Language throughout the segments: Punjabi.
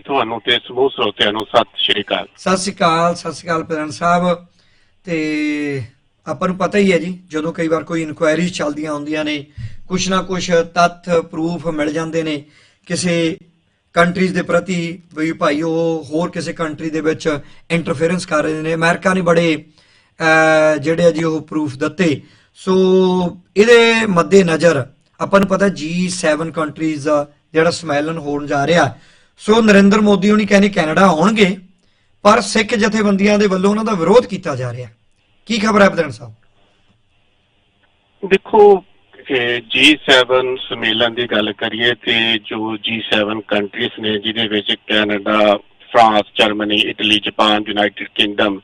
ਤੁਹਾਨੂੰ ਤੇ ਸਮੂਹ ਸਰੋਤਿਆਂ ਨੂੰ ਸਤਿ ਸ਼੍ਰੀ ਅਕਾਲ। ਸਤਿ ਸ਼੍ਰੀ ਅਕਾਲ, ਸਤਿ ਸ਼੍ਰੀ ਅਕਾਲ ਪ੍ਰਧਾਨ ਸਾਹਿਬ। ਤੇ ਆਪਾਂ ਨੂੰ ਪਤਾ ਹੀ ਹੈ ਜੀ, ਜਦੋਂ ਕਈ ਵਾਰ ਕੋਈ ਇਨਕੁਆਇਰੀਜ਼ ਚੱਲਦੀਆਂ ਹੁੰਦੀਆਂ ਨੇ, ਕੁਛ ਨਾ ਕੁਛ ਤੱਥ ਪ੍ਰੂਫ ਮਿਲ ਜਾਂਦੇ ਨੇ, ਕਿਸੇ ਕੰਟਰੀਜ਼ ਦੇ ਪ੍ਰਤੀ ਵੀ ਭਾਈ ਉਹ ਹੋਰ ਕਿਸੇ ਕੰਟਰੀ ਦੇ ਵਿੱਚ ਇੰਟਰਫੇਰੈਂਸ ਕਰ ਰਹੇ ਨੇ। ਅਮਰੀਕਾ ਨੇ ਬੜੇ ਜਿਹੜੇ ਆ ਜੀ ਉਹ ਪ੍ਰੂਫ ਦਿੱਤੇ। ਸੋ ਇਹਦੇ ਮੱਦੇ ਨਜ਼ਰ ਆਪਾਂ ਨੂੰ ਪਤਾ G7 ਕੰਟਰੀਜ਼ ਦਾ ਜਿਹੜਾ ਸੰਮੇਲਨ ਹੋਣ ਜਾ ਰਿਹਾ। ਸੋ ਨਰਿੰਦਰ ਮੋਦੀ ਹੁਣੀ ਕਹਿੰਦੇ ਕੈਨੇਡਾ ਆਉਣਗੇ, ਪਰ ਸਿੱਖ ਜਥੇਬੰਦੀਆਂ ਦੇ ਵੱਲੋਂ ਉਹਨਾਂ ਦਾ ਵਿਰੋਧ ਕੀਤਾ ਜਾ ਰਿਹਾ। ਕੀ ਖਬਰ ਹੈ ਪ੍ਰਧਾਨ ਸਾਹਿਬ? ਦੇਖੋ G7 ਸੰਮੇਲਨ ਦੀ ਗੱਲ ਕਰੀਏ ਤੇ ਜੋ G7 ਕੰਟਰੀਜ਼ ਨੇ, ਜਿਹਦੇ ਵਿੱਚ Canada, France, Germany, Italy, Japan, United Kingdom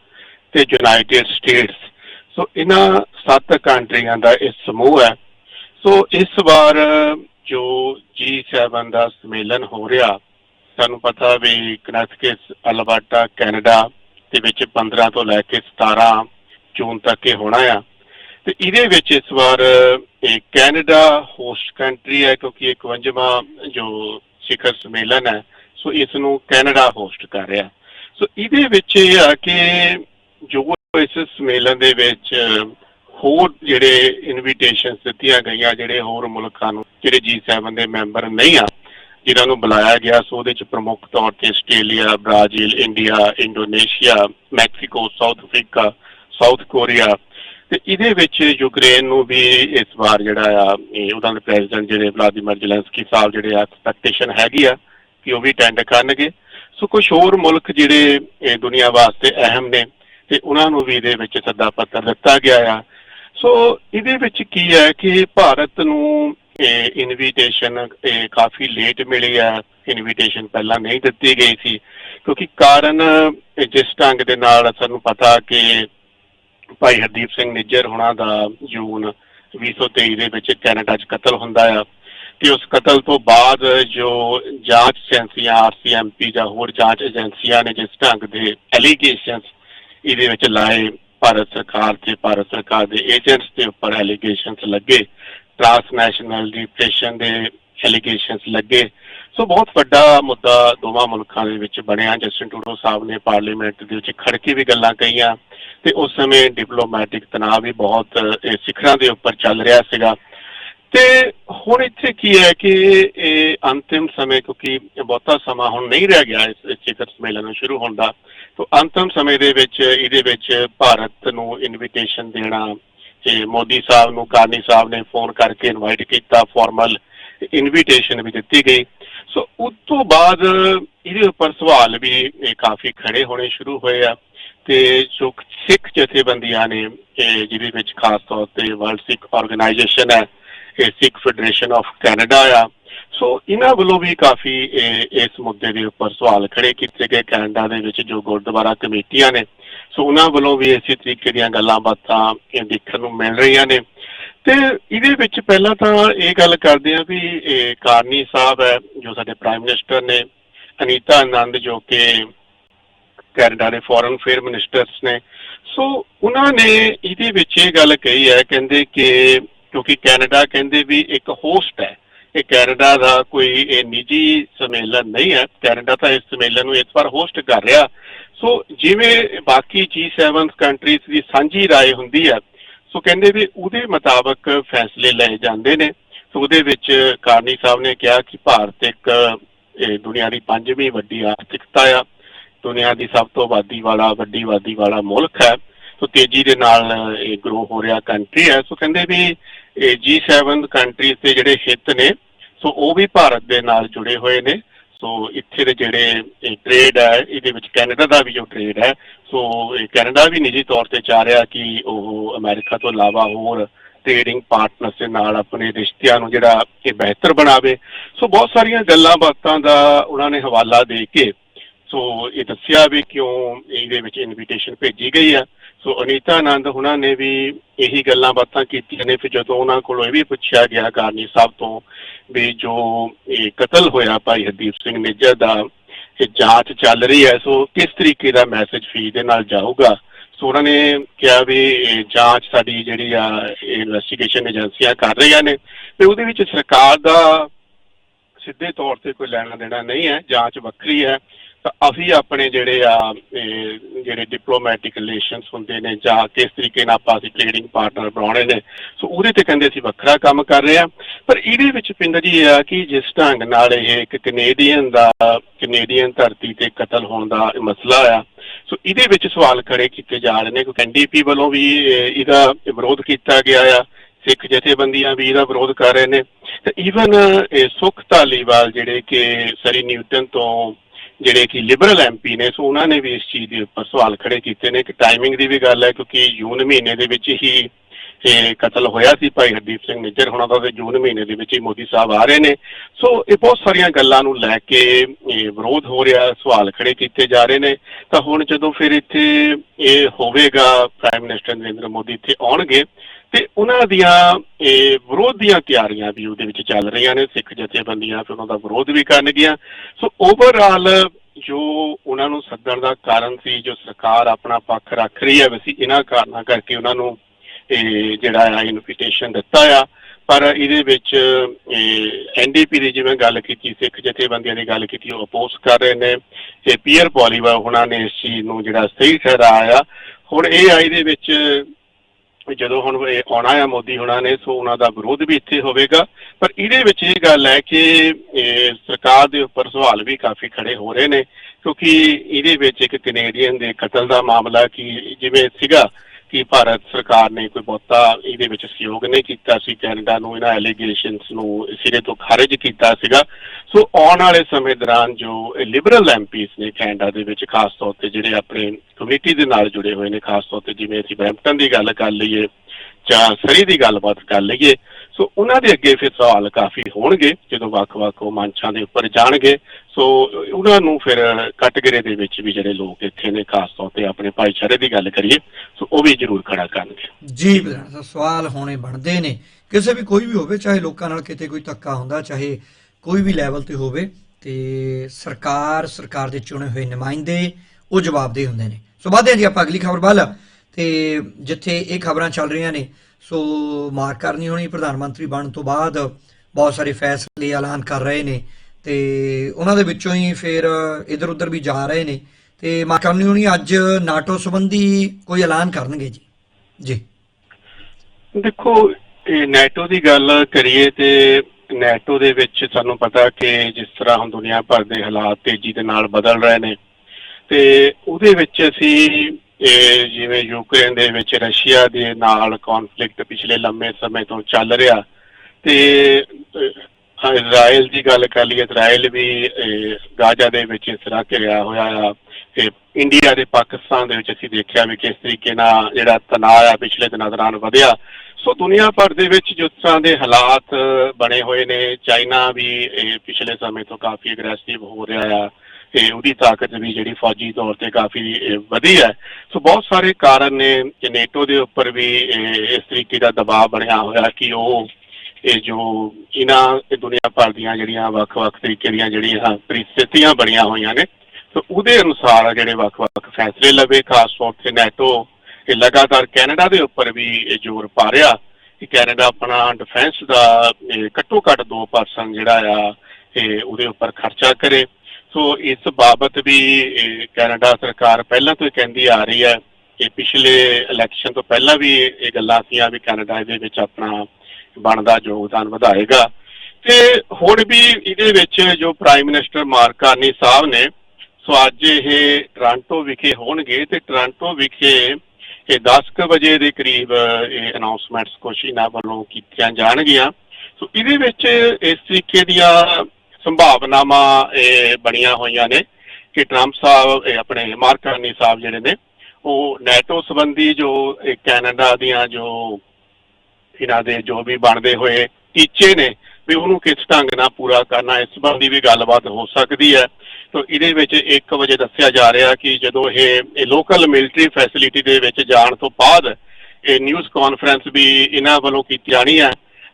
ਤੇ ਯੂਨਾਈਟਿਡ ਸਟੇਟਸ, ਸੋ ਇਹਨਾਂ ਸੱਤ ਕੰਟਰੀਆਂ ਦਾ ਇਹ ਸਮੂਹ ਹੈ। ਸੋ ਇਸ ਵਾਰ ਜੋ G7 ਦਾ ਸੰਮੇਲਨ ਹੋ ਰਿਹਾ ਸਾਨੂੰ ਪਤਾ ਵੀ ਕਨੈਕਟਿਕਟ ਅਲਬਰਟਾ, ਕੈਨੇਡਾ ਦੇ ਵਿੱਚ 15 ਤੋਂ ਲੈ ਕੇ 17 ਜੂਨ ਤੱਕ ਇਹ ਹੋਣਾ ਆ। ਤੇ ਇਹਦੇ ਵਿੱਚ ਇਸ ਵਾਰ ਇਹ ਕੈਨੇਡਾ ਹੋਸਟ ਕੰਟਰੀ ਹੈ ਕਿਉਂਕਿ 51ਵਾਂ ਜੋ ਸਿਖਰ ਸੰਮੇਲਨ ਹੈ। ਸੋ ਇਸ ਨੂੰ ਕੈਨੇਡਾ ਹੋਸਟ ਕਰ ਰਿਹਾ। ਸੋ ਇਹਦੇ ਵਿੱਚ ਇਹ ਆ ਕਿ ਜੋ ਇਸ ਸੰਮੇਲਨ ਦੇ ਵਿੱਚ ਹੋਰ ਜਿਹੜੇ ਇਨਵੀਟੇਸ਼ਨਸ ਦਿੱਤੀਆਂ ਗਈਆਂ, ਜਿਹੜੇ ਹੋਰ ਮੁਲਕਾਂ ਨੂੰ, ਜਿਹੜੇ G7 ਦੇ ਮੈਂਬਰ ਨਹੀਂ ਆ ਜਿਨ੍ਹਾਂ ਨੂੰ ਬੁਲਾਇਆ ਗਿਆ ਸੋ, ਉਹਦੇ ਚ ਪ੍ਰਮੁੱਖ ਤੌਰ ਤੇ Australia, Brazil, India, Indonesia, Mexico, South Africa, South Korea ਤੇ ਇਹਦੇ ਵਿੱਚ ਯੂਕਰੇਨ ਨੂੰ ਵੀ ਇਸ ਵਾਰ ਜਿਹੜਾ ਆ ਉਹਨਾਂ ਦੇ ਪ੍ਰੈਜ਼ੀਡੈਂਟ ਜਿਹੜੇ ਵਲਾਦੀਮੀਰ ਜ਼ੈਲੈਂਸਕੀ ਸਾਹਿਬ ਜਿਹੜੇ ਆ ਐਕਸਪੈਕਟੇਸ਼ਨ ਹੈਗੀ ਆ ਕਿ ਉਹ ਵੀ ਅਟੈਂਡ ਕਰਨਗੇ। ਸੋ ਕੁਝ ਹੋਰ ਮੁਲਕ ਜਿਹੜੇ ਇਹ ਦੁਨੀਆ ਵਾਸਤੇ ਅਹਿਮ ਨੇ ਤੇ ਉਹਨਾਂ ਨੂੰ ਵੀ ਇਹਦੇ ਵਿੱਚ ਸੱਦਾ ਪੱਤਰ ਦਿੱਤਾ ਗਿਆ ਆ। ਸੋ ਇਹਦੇ ਵਿੱਚ ਕੀ ਹੈ ਕਿ ਭਾਰਤ ਨੂੰ ਇਨਵੀਟੇਸ਼ਨ ਕਾਫੀ ਲੇਟ ਮਿਲੀ ਹੈ ਇਨਵੀਟੇਸ਼ਨ ਪਹਿਲਾਂ ਨਹੀਂ ਦਿੱਤੀ ਗਈ ਸੀ। ਕਿਉਂਕਿ ਕਾਰਨ ਜਿਸ ਢੰਗ ਦੇ ਨਾਲ ਸਾਨੂੰ ਪਤਾ ਕਿ ਭਾਈ ਹਰਦੀਪ ਸਿੰਘ ਨਿੱਜਰ ਹੁਣਾਂ ਦਾ ਜੂਨ 2023 ਦੇ ਵਿੱਚ ਕੈਨੇਡਾ 'ਚ ਕਤਲ ਹੁੰਦਾ ਆ ਤੇ ਉਸ ਕਤਲ ਤੋਂ ਬਾਅਦ ਜੋ ਜਾਂਚ ਏਜੰਸੀਆਂ ਆਰਸੀਐਮਪੀ ਜਾਂ ਹੋਰ ਜਾਂਚ ਏਜੰਸੀਆਂ ਨੇ ਜਿਸ ਢੰਗ ਦੇ ਐਲੀਗੇਸ਼ਨਸ ਇਹਦੇ ਵਿੱਚ ਲਾਏ, ਭਾਰਤ ਸਰਕਾਰ ਤੇ ਭਾਰਤ ਸਰਕਾਰ ਦੇ ਏਜੰਟਸ ਦੇ ਉੱਪਰ ਐਲੀਗੇਸ਼ਨਸ ਲੱਗੇ। ਟ੍ਰਾਂਸਨੈਸ਼ਨਲ ਡਿਪਰੈਸ਼ਨ ਦੇ ਐਲੀਗੇਸ਼ਨਸ ਲੱਗੇ। ਸੋ ਬਹੁਤ ਵੱਡਾ ਮੁੱਦਾ ਦੋਵਾਂ ਮੁਲਕਾਂ ਦੇ ਵਿੱਚ ਬਣਿਆ। ਜਸਟਿਨ ਟੂਡੋ ਸਾਹਿਬ ਨੇ ਪਾਰਲੀਮੈਂਟ ਦੇ ਵਿੱਚ ਖੜ ਕੇ ਵੀ ਗੱਲਾਂ ਕਹੀਆਂ ਤੇ ਉਸ ਸਮੇਂ ਡਿਪਲੋਮੈਟਿਕ ਤਣਾਅ ਵੀ ਬਹੁਤ ਇਹ ਸਿਖਰਾਂ ਦੇ ਉੱਪਰ ਚੱਲ ਰਿਹਾ ਸੀਗਾ। ਤੇ ਹੁਣ ਇੱਥੇ ਕੀ ਹੈ ਕਿ ਇਹ ਅੰਤਿਮ ਸਮੇਂ, ਕਿਉਂਕਿ ਬਹੁਤਾ ਸਮਾਂ ਹੁਣ ਨਹੀਂ ਰਹਿ ਗਿਆ ਇਸ ਇਸ ਸਿਖਰ ਸੰਮੇਲਨ ਨੂੰ ਸ਼ੁਰੂ ਹੋਣ ਦਾ, ਤੋਂ ਅੰਤਿਮ ਸਮੇਂ ਦੇ ਵਿੱਚ, ਇਹਦੇ ਵਿੱਚ ਭਾਰਤ ਨੂੰ ਇਨਵੀਟੇਸ਼ਨ ਦੇਣਾ ਤੇ ਮੋਦੀ ਸਾਹਿਬ ਨੂੰ, ਕਾਨੀ ਸਾਹਿਬ ਨੇ ਫੋਨ ਕਰਕੇ ਇਨਵਾਈਟ ਕੀਤਾ ਫਾਰਮਲ ਇਨਵੀਟੇਸ਼ਨ ਵੀ ਦਿੱਤੀ ਗਈ। ਸੋ ਉਸ ਤੋਂ ਬਾਅਦ ਇਹਦੇ ਉੱਪਰ ਸਵਾਲ ਵੀ ਕਾਫੀ ਖੜੇ ਹੋਣੇ ਸ਼ੁਰੂ ਹੋਏ ਆ ਤੇ ਜੋ ਸਿੱਖ ਜਥੇਬੰਦੀਆਂ ਨੇ, ਇਹ ਜਿਹਦੇ ਵਿੱਚ ਖਾਸ ਤੌਰ ਤੇ ਵਰਲਡ ਸਿੱਖ ਆਰਗੇਨਾਈਜੇਸ਼ਨ ਹੈ, ਇਹ ਸਿੱਖ ਫੈਡਰੇਸ਼ਨ ਆਫ ਕੈਨੇਡਾ ਆ। ਸੋ ਇਹਨਾਂ ਵੱਲੋਂ ਵੀ ਕਾਫੀ ਇਹ- ਇਸ ਮੁੱਦੇ ਦੇ ਉੱਪਰ ਸਵਾਲ ਖੜੇ ਕੀਤੇ ਗਏ। ਕੈਨੇਡਾ ਦੇ ਵਿੱਚ ਜੋ ਗੁਰਦੁਆਰਾ ਕਮੇਟੀਆਂ ਨੇ ਸੋ ਉਹਨਾਂ ਵੱਲੋਂ ਵੀ ਇਸੇ ਤਰੀਕੇ ਦੀਆਂ ਗੱਲਾਂ ਬਾਤਾਂ ਇਹ ਦੇਖਣ ਨੂੰ ਮਿਲ ਰਹੀਆਂ ਨੇ। ਤੇ ਇਹਦੇ ਵਿੱਚ ਪਹਿਲਾਂ ਤਾਂ ਇਹ ਗੱਲ ਕਰਦੇ ਆ ਵੀ ਇਹ ਕਾਰਨੀ ਸਾਹਿਬ ਹੈ, ਜੋ ਸਾਡੇ ਪ੍ਰਾਈਮ ਮਿਨਿਸਟਰ ਨੇ, ਅਨੀਤਾ ਆਨੰਦ ਜੋ ਕਿ ਕੈਨੇਡਾ ਦੇ ਫੋਰਨ ਫੇਅਰ ਮਿਨਿਸਟਰਸ ਨੇ। ਸੋ ਉਹਨਾਂ ਨੇ ਇਹਦੇ ਵਿੱਚ ਇਹ ਗੱਲ ਕਹੀ ਹੈ, ਕਹਿੰਦੇ ਕਿ ਕਿਉਂਕਿ ਕੈਨੇਡਾ ਕਹਿੰਦੇ ਵੀ ਇੱਕ ਹੋਸਟ ਹੈ, ਇਹ ਕੈਨੇਡਾ ਦਾ ਕੋਈ ਇਹ ਨਿੱਜੀ ਸੰਮੇਲਨ ਨਹੀਂ ਹੈ। ਕੈਨੇਡਾ ਤਾਂ ਇਸ ਸੰਮੇਲਨ ਨੂੰ ਇਸ ਵਾਰ ਹੋਸਟ ਕਰ ਰਿਹਾ। ਸੋ ਜਿਵੇਂ ਬਾਕੀ G7 ਕੰਟਰੀਜ਼ ਦੀ ਸਾਂਝੀ رائے ਹੁੰਦੀ ਹੈ ਸੋ ਕਹਿੰਦੇ ਵੀ ਉਹਦੇ ਮੁਤਾਬਕ ਫੈਸਲੇ ਲਏ ਜਾਂਦੇ ਨੇ ਸੋ ਉਹਦੇ ਵਿੱਚ ਕਾਰਨੀ ਸਾਹਿਬ ਨੇ ਕਿਹਾ ਕਿ ਭਾਰਤ ਇੱਕ ਇਹ ਦੁਨੀਆ ਦੀ ਪੰਜਵੀਂ ਵੱਡੀ ਆਰਥਿਕਤਾ ਆ ਦੁਨੀਆ ਦੀ ਸਭ ਤੋਂ ਆਬਾਦੀ ਵਾਲਾ ਵੱਡੀ ਆਬਾਦੀ ਵਾਲਾ ਮੁਲਕ ਹੈ ਸੋ ਤੇਜ਼ੀ ਦੇ ਨਾਲ ਇਹ ਗਰੋ ਹੋ ਰਿਹਾ ਕੰਟਰੀ ਹੈ ਸੋ ਕਹਿੰਦੇ ਵੀ ਇਹ G7 ਕੰਟਰੀਜ਼ ਦੇ ਜਿਹੜੇ ਹਿੱਤ ਨੇ ਸੋ ਉਹ ਵੀ ਭਾਰਤ ਦੇ ਨਾਲ ਜੁੜੇ ਹੋਏ ਨੇ ਸੋ ਇੱਥੇ ਦੇ ਜਿਹੜੇ ਟ੍ਰੇਡ ਹੈ, ਇਹਦੇ ਵਿੱਚ ਕੈਨੇਡਾ ਦਾ ਵੀ ਜੋ ਟ੍ਰੇਡ ਹੈ ਸੋ ਇਹ ਕੈਨੇਡਾ ਵੀ ਨਿੱਜੀ ਤੌਰ ਤੇ ਚਾਹ ਰਿਹਾ ਕਿ ਉਹ ਅਮਰੀਕਾ ਤੋਂ ਇਲਾਵਾ ਹੋਰ ਟ੍ਰੇਡਿੰਗ ਪਾਰਟਨਰਸ ਦੇ ਨਾਲ ਆਪਣੇ ਰਿਸ਼ਤਿਆਂ ਨੂੰ ਜਿਹੜਾ ਇਹ ਬਿਹਤਰ ਬਣਾਵੇ। ਸੋ ਬਹੁਤ ਸਾਰੀਆਂ ਗੱਲਾਂ ਬਾਤਾਂ ਦਾ ਉਹਨਾਂ ਨੇ ਹਵਾਲਾ ਦੇ ਕੇ ਸੋ ਇਹ ਦੱਸਿਆ ਵੀ ਕਿਉਂ ਇਹਦੇ ਵਿੱਚ ਇਨਵੀਟੇਸ਼ਨ ਭੇਜੀ ਗਈ ਆ ਸੋ ਅਨੀਤਾ ਆਨੰਦ ਹੁਣਾਂ ਨੇ ਵੀ ਇਹੀ ਗੱਲਾਂ ਬਾਤਾਂ ਕੀਤੀਆਂ ਨੇ। ਫਿਰ ਜਦੋਂ ਉਹਨਾਂ ਕੋਲੋਂ ਇਹ ਵੀ ਪੁੱਛਿਆ ਗਿਆ ਕਾਰਨੀ ਸਾਹਿਬ ਤੋਂ ਵੀ ਜੋ ਇਹ ਕਤਲ ਹੋਇਆ ਭਾਈ ਹਰਦੀਪ ਸਿੰਘ ਨਿੱਜਰ ਦਾ, ਇਹ ਜਾਂਚ ਚੱਲ ਰਹੀ ਹੈ, ਸੋ ਕਿਸ ਤਰੀਕੇ ਦਾ ਮੈਸੇਜ ਫੀ ਦੇ ਨਾਲ ਜਾਊਗਾ? ਸੋ ਉਹਨਾਂ ਨੇ ਕਿਹਾ ਵੀ ਇਹ ਜਾਂਚ ਸਾਡੀ ਜਿਹੜੀ ਆ ਇਨਵੈਸਟੀਗੇਸ਼ਨ ਏਜੰਸੀਆਂ ਕਰ ਰਹੀਆਂ ਨੇ। ਤੇ ਉਹਦੇ ਵਿੱਚ ਸਰਕਾਰ ਦਾ ਸਿੱਧੇ ਤੌਰ ਤੇ ਕੋਈ ਲੈਣਾ ਦੇਣਾ ਨਹੀਂ ਹੈ, ਜਾਂਚ ਵੱਖਰੀ ਹੈ। ਅਸੀਂ ਆਪਣੇ ਜਿਹੜੇ ਆ ਜਿਹੜੇ ਡਿਪਲੋਮੈਟਿਕ ਰਿਲੇਸ਼ਨਸ ਹੁੰਦੇ ਨੇ ਜਾਂ ਕਿਸ ਤਰੀਕੇ ਨਾਲ ਆਪਾਂ ਅਸੀਂ ਟ੍ਰੇਡਿੰਗ ਪਾਰਟਨਰ ਬਣਾਉਣੇ ਨੇ, ਸੋ ਉਹਦੇ ਤੇ ਕਹਿੰਦੇ ਅਸੀਂ ਵੱਖਰਾ ਕੰਮ ਕਰ ਰਹੇ ਆ ਪਰ ਇਹਦੇ ਵਿੱਚ ਪਿੰਦਰ ਜੀ ਆ ਕਿ ਜਿਸ ਢੰਗ ਨਾਲ ਇਹ ਇੱਕ ਕੈਨੇਡੀਅਨ ਦਾ ਕੈਨੇਡੀਅਨ ਧਰਤੀ ਤੇ ਕਤਲ ਹੋਣ ਦਾ ਮਸਲਾ ਆ, ਸੋ ਇਹਦੇ ਵਿੱਚ ਸਵਾਲ ਖੜੇ ਕੀਤੇ ਜਾ ਰਹੇ ਨੇ, ਕਿਉਂਕਿ ਐਨਡੀਪੀ ਵੱਲੋਂ ਵੀ ਇਹਦਾ ਵਿਰੋਧ ਕੀਤਾ ਗਿਆ ਆ, ਸਿੱਖ ਜਥੇਬੰਦੀਆਂ ਵੀ ਇਹਦਾ ਵਿਰੋਧ ਕਰ ਰਹੇ ਨੇ। ਤੇ ਈਵਨ ਸੁਖ ਧਾਲੀਵਾਲ ਜਿਹੜੇ ਕਿ ਸਰੀ ਨਿਊਟਨ ਤੋਂ ਜਿਹੜੇ ਕਿ ਲਿਬਰਲ ਐਮਪੀ ਨੇ, ਸੋ ਉਹਨਾਂ ਨੇ ਵੀ ਇਸ ਚੀਜ਼ ਦੇ ਉੱਪਰ ਸਵਾਲ ਖੜੇ ਕੀਤੇ ਨੇ। ਕਿ ਟਾਈਮਿੰਗ ਦੀ ਵੀ ਗੱਲ ਹੈ, ਕਿਉਂਕਿ ਜੂਨ ਮਹੀਨੇ ਦੇ ਵਿੱਚ ਹੀ ਇਹ ਕਤਲ ਹੋਇਆ ਸੀ ਭਾਈ ਹਰਦੀਪ ਸਿੰਘ ਨਿੱਜਰ ਹੋਣਾ ਦਾ ਤੇ ਜੂਨ ਮਹੀਨੇ ਦੇ ਵਿੱਚ ਹੀ ਮੋਦੀ ਸਾਹਿਬ ਆ ਰਹੇ ਨੇ। ਸੋ ਇਹ ਬਹੁਤ ਸਾਰੀਆਂ ਗੱਲਾਂ ਨੂੰ ਲੈ ਕੇ ਇਹ ਵਿਰੋਧ ਹੋ ਰਿਹਾ, ਸਵਾਲ ਖੜੇ ਕੀਤੇ ਜਾ ਰਹੇ ਨੇ। ਤਾਂ ਹੁਣ ਜਦੋਂ ਫਿਰ ਇੱਥੇ ਇਹ ਹੋਵੇਗਾ ਪ੍ਰਾਈਮ ਮਿਨਿਸਟਰ ਨਰਿੰਦਰ ਮੋਦੀ ਇੱਥੇ ਆਉਣਗੇ ਤੇ ਉਹਨਾਂ ਦੀਆਂ, ਇਹ, ਵਿਰੋਧ ਦੀਆਂ ਤਿਆਰੀਆਂ ਵੀ ਉਹਦੇ ਵਿੱਚ ਚੱਲ ਰਹੀਆਂ ਨੇ, ਸਿੱਖ ਜਥੇਬੰਦੀਆਂ ਫਿਰ ਉਹਨਾਂ ਦਾ ਵਿਰੋਧ ਵੀ ਕਰਨਗੀਆਂ। ਸੋ ਓਵਰਆਲ ਜੋ ਉਹਨਾਂ ਨੂੰ ਸੱਦਣ ਦਾ ਕਾਰਨ ਸੀ, ਜੋ ਸਰਕਾਰ ਆਪਣਾ ਪੱਖ ਰੱਖ ਰਹੀ ਹੈ, ਵੈਸੇ ਇਹਨਾਂ ਕਾਰਨਾਂ ਕਰਕੇ ਉਹਨਾਂ ਨੂੰ, ਇਹ, ਜਿਹੜਾ ਆ ਇਨਵੀਟੇਸ਼ਨ ਦਿੱਤਾ ਆ। ਪਰ ਇਹਦੇ ਵਿੱਚ ਐਨਡੀਪੀ ਦੀ ਜਿਵੇਂ ਗੱਲ ਕੀਤੀ, ਸਿੱਖ ਜਥੇਬੰਦੀਆਂ ਦੀ ਗੱਲ ਕੀਤੀ, ਉਹ ਅਪੋਜ਼ ਕਰ ਰਹੇ ਨੇ। ਤੇ ਪੀਅਰ ਪੋਲੀਵਾ ਉਹਨਾਂ ਨੇ ਇਸ ਚੀਜ਼ ਨੂੰ ਜਿਹੜਾ ਸਹੀ ਠਹਿਰਾਇਆ। ਹੁਣ ਇਹ ਆ, ਇਹਦੇ ਵਿੱਚ ਜਦੋਂ ਹੁਣ ਇਹ ਆਉਣਾ ਆ ਮੋਦੀ ਹੁਣਾਂ ਨੇ, ਸੋ ਉਹਨਾਂ ਦਾ ਵਿਰੋਧ ਵੀ ਇੱਥੇ ਹੋਵੇਗਾ। ਪਰ ਇਹਦੇ ਵਿੱਚ ਇਹ ਗੱਲ ਹੈ ਕਿ ਸਰਕਾਰ ਦੇ ਉੱਪਰ ਸਵਾਲ ਵੀ ਕਾਫੀ ਖੜੇ ਹੋ ਰਹੇ ਨੇ, ਕਿਉਂਕਿ ਇਹਦੇ ਵਿੱਚ ਇੱਕ ਕੈਨੇਡੀਅਨ ਦੇ ਕਤਲ ਦਾ ਮਾਮਲਾ ਕਿ ਜਿਵੇਂ ਸੀਗਾ ਕਿ ਭਾਰਤ ਸਰਕਾਰ ਨੇ ਕੋਈ ਬਹੁਤਾ ਇਹਦੇ ਵਿੱਚ ਸਹਿਯੋਗ ਨਹੀਂ ਕੀਤਾ ਸੀ, ਕੈਨੇਡਾ ਨੂੰ ਇਹਨਾਂ ਐਲੀਗੇਸ਼ਨਸ ਨੂੰ ਸਿਰੇ ਤੋਂ ਖਾਰਜ ਕੀਤਾ ਸੀਗਾ। ਸੋ ਆਉਣ ਵਾਲੇ ਸਮੇਂ ਦੌਰਾਨ ਜੋ ਲਿਬਰਲ ਐਮਪੀਸ ਨੇ ਕੈਨੇਡਾ ਦੇ ਵਿੱਚ, ਖਾਸ ਤੌਰ ਤੇ ਜਿਹੜੇ ਆਪਣੇ ਕਮੇਟੀ ਦੇ ਨਾਲ ਜੁੜੇ ਹੋਏ ਨੇ, ਖਾਸ ਤੌਰ ਤੇ ਜਿਵੇਂ ਅਸੀਂ ਬਰੈਂਪਟਨ ਦੀ ਗੱਲ ਕਰ ਲਈਏ ਜਾਂ ਸਰੀ ਦੀ ਗੱਲਬਾਤ ਕਰ ਲਈਏ ਸੋ ਉਹਨਾਂ ਦੇ ਅੱਗੇ ਫਿਰ ਸਵਾਲ ਕਾਫੀ ਹੋਣਗੇ, ਜਦੋਂ ਵੱਖ-ਵੱਖ ਉਹ ਮੰਚਾਂ ਦੇ ਉੱਪਰ ਜਾਣਗੇ। ਸੋ ਉਹਨਾਂ ਨੂੰ ਫਿਰ ਕੈਟਾਗਰੀ ਦੇ ਵਿੱਚ ਵੀ ਜਿਹੜੇ ਲੋਕ ਇੱਥੇ ਨੇ, ਖਾਸ ਤੌਰ ਤੇ ਆਪਣੇ ਭਾਈਚਾਰੇ ਦੀ ਗੱਲ ਕਰੀਏ, ਸੋ ਉਹ ਵੀ ਜ਼ਰੂਰ ਖੜਾ ਕਰਨਗੇ। ਜੀ ਪ੍ਰਧਾਨ ਸਵਾਲ ਹੋਣੇ ਬਣਦੇ ਨੇ। ਕਿਸੇ ਵੀ ਕੋਈ ਵੀ ਹੋਵੇ, ਚਾਹੇ ਲੋਕਾਂ ਨਾਲ ਕਿਤੇ ਕੋਈ ਧੱਕਾ ਹੁੰਦਾ, ਚਾਹੇ ਕੋਈ ਵੀ ਲੈਵਲ ਤੇ ਹੋਵੇ, ਤੇ ਸਰਕਾਰ ਸਰਕਾਰ ਦੇ ਚੁਣੇ ਹੋਏ ਨੁਮਾਇੰਦੇ ਉਹ ਜਵਾਬਦੇਹ ਹੁੰਦੇ ਨੇ। ਸੋ ਬਾਅਦ ਜੀ, ਆਪਾਂ ਅਗਲੀ ਖਬਰ ਵੱਲ। ਤੇ ਜਿੱਥੇ ਇਹ ਖਬਰਾਂ ਚੱਲ ਰਹੀਆਂ ਨੇ ਸੋ ਮਾਰਕ ਕਰਨੀ ਹੋਣੀ, ਪ੍ਰਧਾਨ ਮੰਤਰੀ ਬਣਨ ਤੋਂ ਬਾਅਦ ਬਹੁਤ ਸਾਰੇ ਫੈਸਲੇ ਐਲਾਨ ਕਰ ਰਹੇ ਨੇ ਤੇ ਉਹਨਾਂ ਦੇ ਵਿੱਚੋਂ ਹੀ ਫਿਰ ਇਧਰ ਉਧਰ ਵੀ ਜਾ ਰਹੇ ਨੇ ਤੇ ਮਾਰਕ ਕਰਨੀ ਹੋਣੀ ਅੱਜ ਨਾਟੋ ਸੰਬੰਧੀ ਕੋਈ ਐਲਾਨ ਕਰਨਗੇ ਜੀ? ਜੀ। ਦੇਖੋ, ਇਹ ਨੈਟੋ ਦੀ ਗੱਲ ਕਰੀਏ ਤੇ ਨੈਟੋ ਦੇ ਵਿੱਚ ਸਾਨੂੰ ਪਤਾ ਕਿ ਜਿਸ ਤਰ੍ਹਾਂ ਹੁਣ ਦੁਨੀਆ ਭਰ ਦੇ ਹਾਲਾਤ ਤੇਜ਼ੀ ਦੇ ਨਾਲ ਬਦਲ ਰਹੇ ਨੇ ਤੇ ਉਹਦੇ ਵਿੱਚ ਅਸੀਂ ਇਹ ਜਿਵੇਂ ਯੂਕਰੇਨ ਦੇ ਵਿੱਚ ਰਸ਼ੀਆ ਦੇ ਨਾਲ ਕਨਫਲਿਕਟ ਪਿਛਲੇ ਲੰਮੇ ਸਮੇਂ ਤੋਂ ਚੱਲ ਰਿਹਾ ਤੇ ਇਜ਼ਰਾਈਲ ਦੀ ਗੱਲ ਕਰ ਲਈਏ ਇਜ਼ਰਾਈਲ ਵੀ ਇਹ, ਗਾਜ਼ਾ ਦੇ ਵਿੱਚ ਇਸ ਤਰ੍ਹਾਂ ਘਿਰਿਆ ਹੋਇਆ ਆ ਤੇ ਇੰਡੀਆ ਦੇ ਪਾਕਿਸਤਾਨ ਦੇ ਵਿੱਚ ਅਸੀਂ ਦੇਖਿਆ ਵੀ ਕਿਸ ਤਰੀਕੇ ਨਾਲ ਜਿਹੜਾ ਤਣਾਅ ਆ ਪਿਛਲੇ ਦਿਨਾਂ ਦੌਰਾਨ ਵਧਿਆ। ਸੋ ਦੁਨੀਆ ਭਰ ਦੇ ਵਿੱਚ ਜਿਸ ਤਰ੍ਹਾਂ ਦੇ ਹਾਲਾਤ ਬਣੇ ਹੋਏ ਨੇ ਚਾਈਨਾ ਵੀ ਇਹ ਪਿਛਲੇ ਸਮੇਂ ਤੋਂ ਕਾਫੀ ਅਗਰੈਸਿਵ ਹੋ ਰਿਹਾ ਆ। ਤੇ ਉਹਦੀ ਤਾਕਤ ਵੀ ਜਿਹੜੀ ਫੌਜੀ ਤੌਰ ਤੇ ਕਾਫੀ ਵਧੀ ਹੈ। ਸੋ ਬਹੁਤ ਸਾਰੇ ਕਾਰਨ ਨੇ ਕਿ ਨੇਟੋ ਦੇ ਉੱਪਰ ਵੀ ਇਹ, ਇਸ ਤਰੀਕੇ ਦਾ ਦਬਾਅ ਬਣਿਆ ਹੋਇਆ ਕਿ ਉਹ ਇਹ ਜੋ ਇਹਨਾਂ ਇਹ ਦੁਨੀਆ ਭਰ ਦੀਆਂ ਜਿਹੜੀਆਂ ਵੱਖ-ਵੱਖ ਤਰੀਕੇ ਦੀਆਂ ਜਿਹੜੀਆਂ ਪਰਿਸਥਿਤੀਆਂ ਬਣੀਆਂ ਹੋਈਆਂ ਨੇ ਸੋ ਉਹਦੇ ਅਨੁਸਾਰ ਜਿਹੜੇ ਵੱਖ-ਵੱਖ ਫੈਸਲੇ ਲਵੇ ਖਾਸ ਤੌਰ ਤੇ ਨੈਟੋ ਇਹ ਲਗਾਤਾਰ ਕੈਨੇਡਾ ਦੇ ਉੱਪਰ ਵੀ ਇਹ ਜ਼ੋਰ ਪਾ ਰਿਹਾ ਕਿ ਕੈਨੇਡਾ ਆਪਣਾ ਡਿਫੈਂਸ ਦਾ ਘੱਟੋ ਘੱਟ 2% ਜਿਹੜਾ ਆ ਇਹ ਉਹਦੇ ਉੱਪਰ ਖਰਚਾ ਕਰੇ। ਸੋ ਇਸ ਬਾਬਤ ਵੀ ਇਹ ਕੈਨੇਡਾ ਸਰਕਾਰ ਪਹਿਲਾਂ ਤੋਂ ਹੀ ਕਹਿੰਦੀ ਆ ਰਹੀ ਹੈ ਕਿ ਪਿਛਲੇ ਇਲੈਕਸ਼ਨ ਤੋਂ ਪਹਿਲਾਂ ਵੀ ਇਹ ਗੱਲਾਂ ਸੀਆਂ ਵੀ ਕੈਨੇਡਾ ਇਹਦੇ ਵਿੱਚ ਆਪਣਾ ਬਣਦਾ ਯੋਗਦਾਨ ਵਧਾਏਗਾ। ਤੇ ਹੁਣ ਵੀ ਇਹਦੇ ਵਿੱਚ ਜੋ ਪ੍ਰਾਈਮ ਮਿਨਿਸਟਰ ਮਾਰਕਾਨੀ ਸਾਹਿਬ ਨੇ, ਸੋ ਅੱਜ ਇਹ ਟ੍ਰਾਂਟੋ ਵਿਖੇ ਹੋਣਗੇ ਤੇ ਟ੍ਰਾਂਟੋ ਵਿਖੇ ਇਹ 10 ਕੁ ਵਜੇ ਦੇ ਕਰੀਬ ਇਹ ਅਨਾਉਂਸਮੈਂਟਸ ਕੁਛ ਇਹਨਾਂ ਵੱਲੋਂ ਕੀਤੀਆਂ ਜਾਣਗੀਆਂ। ਸੋ ਇਹਦੇ ਵਿੱਚ ਇਸ ਤਰੀਕੇ ਦੀਆਂ ਸੰਭਾਵਨਾਵਾਂ, ਇਹ, ਬਣੀਆਂ ਹੋਈਆਂ ਨੇ ਕਿ ਟਰੰਪ ਸਾਹਿਬ, ਇਹ, ਆਪਣੇ ਮਾਰਕ ਸਾਹਿਬ ਜਿਹੜੇ ਨੇ, ਉਹ ਨੈਟੋ ਸੰਬੰਧੀ ਜੋ ਕੈਨੇਡਾ ਦੀਆਂ ਜੋ, ਇਹਨਾਂ ਦੇ ਜੋ ਵੀ ਬਣਦੇ ਹੋਏ ਟੀਚੇ ਨੇ, ਵੀ ਉਹਨੂੰ ਕਿਸ ਢੰਗ ਨਾਲ ਪੂਰਾ ਕਰਨਾ, ਇਸ ਸੰਬੰਧੀ ਵੀ ਗੱਲਬਾਤ ਹੋ ਸਕਦੀ ਹੈ। ਤੋ ਇਹਦੇ ਵਿੱਚ 1 ਵਜੇ ਦੱਸਿਆ ਜਾ ਰਿਹਾ ਕਿ ਜਦੋਂ ਇਹ ਲੋਕਲ ਮਿਲਟਰੀ ਫੈਸਿਲਿਟੀ ਦੇ ਵਿੱਚ ਜਾਣ ਤੋਂ ਬਾਅਦ ਇਹ ਨਿਊਜ਼ ਕਾਨਫਰੰਸ ਵੀ ਇਹਨਾਂ ਵੱਲੋਂ ਕੀਤੀ ਜਾਣੀ ਹੈ